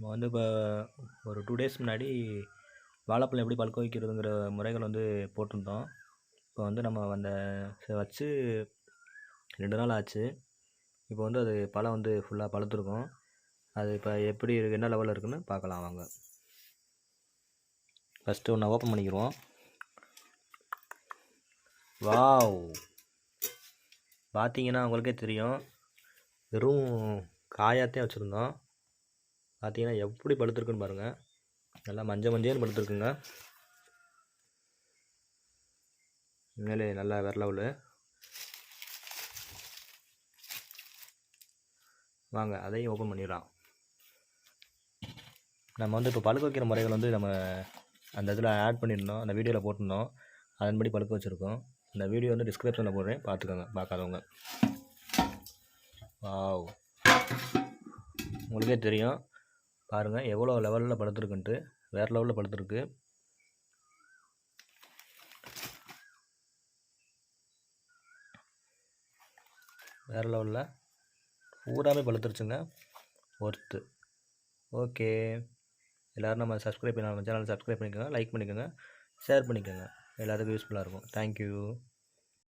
நம்ம வந்து இப்போ ஒரு டூ டேஸ் முன்னாடி வாழைப்பழம் எப்படி பழுக்க வைக்கிறதுங்கிற முறைகள் வந்து போட்டிருந்தோம். இப்போ வந்து நம்ம அந்த வச்சு ரெண்டு நாள் ஆச்சு. இப்போ வந்து அது பழம் வந்து ஃபுல்லாக பழுத்திருக்கும். அது இப்போ எப்படி இருக்குது என்ன லெவலில் இருக்குன்னு பார்க்கலாம் வாங்க. ஃபஸ்ட்டு ஒன்று ஓப்பன் பண்ணிக்கிறோம் வாவ்! பார்த்தீங்கன்னா உங்களுக்கே தெரியும். வெறும் காயாத்தையும் வச்சுருந்தோம். பார்த்தீங்கன்னா எப்படி படுத்துருக்குன்னு பாருங்கள் நல்லா மஞ்சள் மஞ்சள்னு படுத்துருக்குங்க. உண்மையிலே நல்லா வேறு லெவலு வாங்க அதையும் ஓப்பன் பண்ணிடலாம். நம்ம வந்து இப்போ பழுக்க வைக்கிற முறைகள் வந்து நம்ம அந்த இதில் ஆட் பண்ணியிருந்தோம் அந்த வீடியோவில் போட்டிருந்தோம். அதன்படி பழுக்க வச்சுருக்கோம். அந்த வீடியோ வந்து டிஸ்கிரிப்ஷனில் போடுறேன். பார்த்துக்கோங்க பார்க்காதவங்க. வாவ் உங்களுக்கே தெரியும். பாருங்கள் எவ்வளோ லெவலில் படுத்துருக்குன்ட்டு வேறு லெவலில் படுத்துருக்கு. வேறு லெவலில் பூராமே பழுத்துருச்சுங்க ஒர்த்து ஓகே எல்லோரும் நம்ம சப்ஸ்கிரைப் பண்ணி நம்ம சேனல் சப்ஸ்கிரைப் பண்ணிக்கோங்க லைக் பண்ணிக்கோங்க ஷேர் பண்ணிக்கோங்க. எல்லாத்துக்கும் யூஸ்ஃபுல்லாக இருக்கும். தேங்க்யூ